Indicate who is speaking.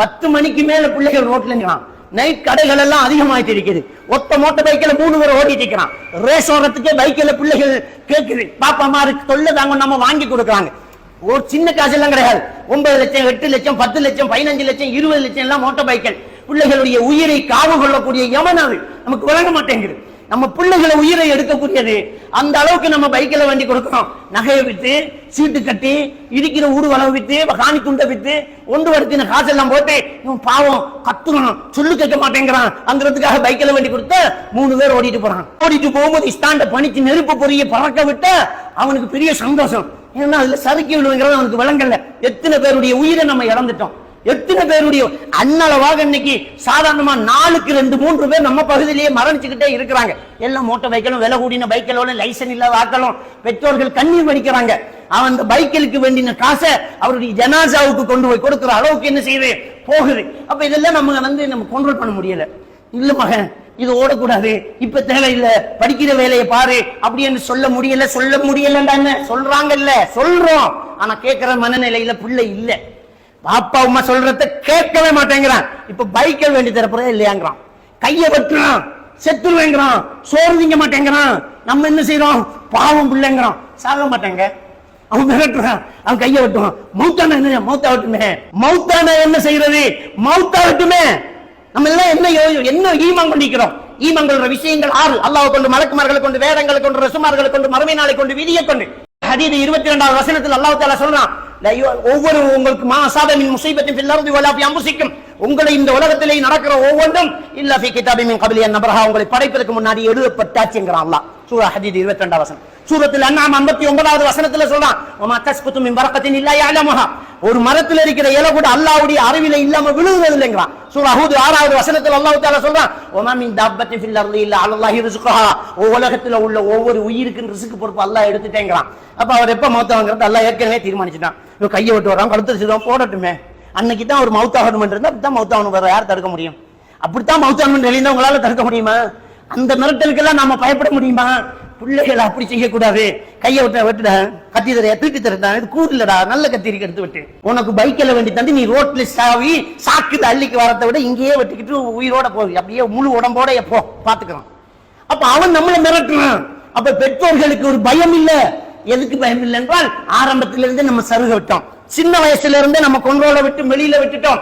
Speaker 1: பத்து மணிக்கு மேல பிள்ளைகள் ரோட்ல நிற்கிறான் நைட் கடைகள் எல்லாம் அதிகமாயிட்டு இருக்குது. ஒத்த மோட்டர் பைக்கில் மூணு பேர் ஓடிட்டு இருக்கிறான். ரேஸ் ஓடுறதுக்கே பைக்கில் பிள்ளைகள் கேட்குது பாப்பா இருக்கு தொல்லை தாங்க நம்ம வாங்கி கொடுக்குறாங்க. ஒரு சின்ன காசு எல்லாம் கிடையாது. ஒன்பது லட்சம் எட்டு லட்சம் பத்து லட்சம் பதினஞ்சு லட்சம் இருபது லட்சம் எல்லாம் மோட்டார் பைக்கல் பிள்ளைகளுடைய உயிரை காவு கொள்ளக்கூடிய யமன் நமக்கு வழங்க மாட்டேங்குது. நம்ம பிள்ளைகளை உயிரை எடுக்கக்கூடியது. அந்த அளவுக்கு நம்ம பைக்கில் வண்டி கொடுக்கிறோம். நகையை வித்து சீட்டு கட்டி இடிக்கிற ஊர்வலம் வித்து காணி துண்டை வித்து ஒன்று வருத்தின காசெல்லாம் போட்டு இவன் பாவம் கத்துறான். சொல்லு கேட்க மாட்டேங்கிறான். அங்கிறதுக்காக பைக்கில் வண்டி கொடுத்த மூணு பேர் ஓடிட்டு போறான். ஓடிட்டு போகும்போது இஸ்தாண்ட பணிச்சு நெருப்பு பொறிய பறக்க விட்ட அவனுக்கு பெரிய சந்தோஷம். ஏன்னா அதுல சறுக்கி விழுவுங்கிறது அவனுக்கு விளங்கல. எத்தனை பேருடைய உயிரை நம்ம இழந்துட்டோம். எத்தனை பேருடைய அன்னளவாக இன்னைக்கு சாதாரணமா நாலுக்கு ரெண்டு மூன்று பேர் நம்ம பகுதியிலேயே மரணிச்சுக்கிட்டே இருக்கிறாங்க. எல்லாம் மோட்டர் பைக்கிலும் விலை கூடின பைக்கிலோட லைசன் இல்லாத ஆக்களும் பெற்றோர்கள் கண்ணீர் வடிக்கிறாங்க. அவன் அந்த பைக்கிலுக்கு வேண்டின காசை அவருடைய ஜனாசாவுக்கு கொண்டு போய் கொடுக்குற அளவுக்கு என்ன செய்யுது? போகுது. அப்ப இதெல்லாம் நம்ம வந்து நம்ம கண்ட்ரோல் பண்ண முடியல. இல்ல மகன் இது ஓடக்கூடாது. இப்ப தேவையில்லை. படிக்கிற வேலையை பாரு. அப்படின்னு சொல்ல முடியல சொல்ல முடியலன்னு சொல்றாங்கல்ல. சொல்றோம். ஆனா கேட்கிற மனநிலையில பிள்ளை இல்ல. பாப்பா உமா சொல்றத கேட்கவே மாட்டேங்கிறான். இப்ப பைக்கை வேண்டி தரப்புறே இல்லையாங்கிறான். கையை வெட்டுறான் செத்துருவேங்கிறான். சோறு திங்க மாட்டேங்கிறான். நம்ம என்ன செய்யறோம் பாவம் பிள்ளைங்கிறான். சாக மாட்டேங்க. அவன் மிரட்டுறான். அவன் கையை வெட்டுவான். மௌத்தான என்ன? மௌத்தா வெட்டுமே. மௌத்தான என்ன செய்யறது மௌத்தா வெட்டுமே. நம்ம எல்லாம் என்ன என்ன ஈமான் கொண்டிருக்கிறோம் ஈமங்கள் விஷயங்கள் ஆறு. அல்லாஹ் கொண்டு மலக்குமார்களை கொண்டு வேதங்களை கொண்டு ரசுமார்களை கொண்டு மறுமை நாளை கொண்டு விதியை கொண்டு. ஹதீது இருபத்தி ரெண்டாவது வசனத்தில் அல்லாஹ் தாலா சொல்றான் ஒவ்வொரு உங்களுக்கு மா அசாபமின் முசீபத்தின் ஃபில் அர்தி அம்புசிக்கும் உங்களை இந்த உலகத்திலே நடக்கிற ஒவ்வொன்றும் இல்ல ஃபி கிதாபி மின் நபரஹா உங்களை படைப்பதற்கு முன்னாடி எழுதப்பட்டாச்சுங்கிறான் அல்லாஹ். சூரா ஹதீது இருபத்தி ரெண்டாவது வசனம். சூரத்தில் அண்ணாம் ஐம்பத்தி ஒன்பதாவது வசனத்துல சொல்றான் ஒமா தஸ்குத்து மின் பரக்கத்தின் இல்லா ஒரு மரத்தில் இருக்கிற இலை கூட அல்லாவுடைய அறிவில இல்லாம விழுகிறது இல்லைங்கிறான் சூரா ஹூத் ஆறாவது வசனத்தில் அல்லாஹு தாலா சொல்றான் "வமா மீன் தாப்பத்தின் ஃபில் அர்தி இல்லா அலல்லாஹி ரிஸ்குஹா." உலகத்துல உள்ள ஒவ்வொரு உயிருக்கும் ரிசுக்கு பொறுப்பு அல்லாஹ் எடுத்துட்டேங்கிறான். அப்ப அவர் எப்ப மௌத்தாங்கிறது அல்லாஹ் ஏற்கனவே தீர்மானிச்சுட்டான். இவன் கையை விட்டு வரான் கழுத்து செய்வான் போடட்டுமே. அன்னைக்கு தான் ஒரு மௌத்தாகணும் இருந்தா அப்படித்தான் மௌத்தாகணும் வேற யார் தடுக்க முடியும்? அப்படித்தான் மௌத்தாகணும் எழுந்தா உங்களால தடுக்க முடியுமா? அந்த மிரட்டலுக்கெல்லாம் நாம பயப்பட முடியுமா? பிள்ளைகளை அப்படி செய்யக்கூடாது. கையை விட்ட வெட்டுட கத்தி தர திருப்பி தரதான் இது கூடுலடா நல்ல கத்திரிக்கு எடுத்து விட்டு. உனக்கு பைக்கில் வேண்டி தந்து நீ ரோட்ல சாவி சாக்கு அள்ளிக்கு வரத்தை விட இங்கேயே வெட்டிக்கிட்டு உயிரோட போகுது அப்படியே முழு உடம்போட போ பாத்துக்கலாம் அப்ப அவன் நம்மளை மிரட்டுறான். அப்ப பெற்றோர்களுக்கு ஒரு பயம் இல்ல. எதுக்கு பயம் இல்லை என்றால் ஆரம்பத்திலிருந்து நம்ம சருக விட்டோம். சின்ன வயசுல இருந்தே நம்ம கொண்டோல விட்டு வெளியில விட்டுட்டோம்.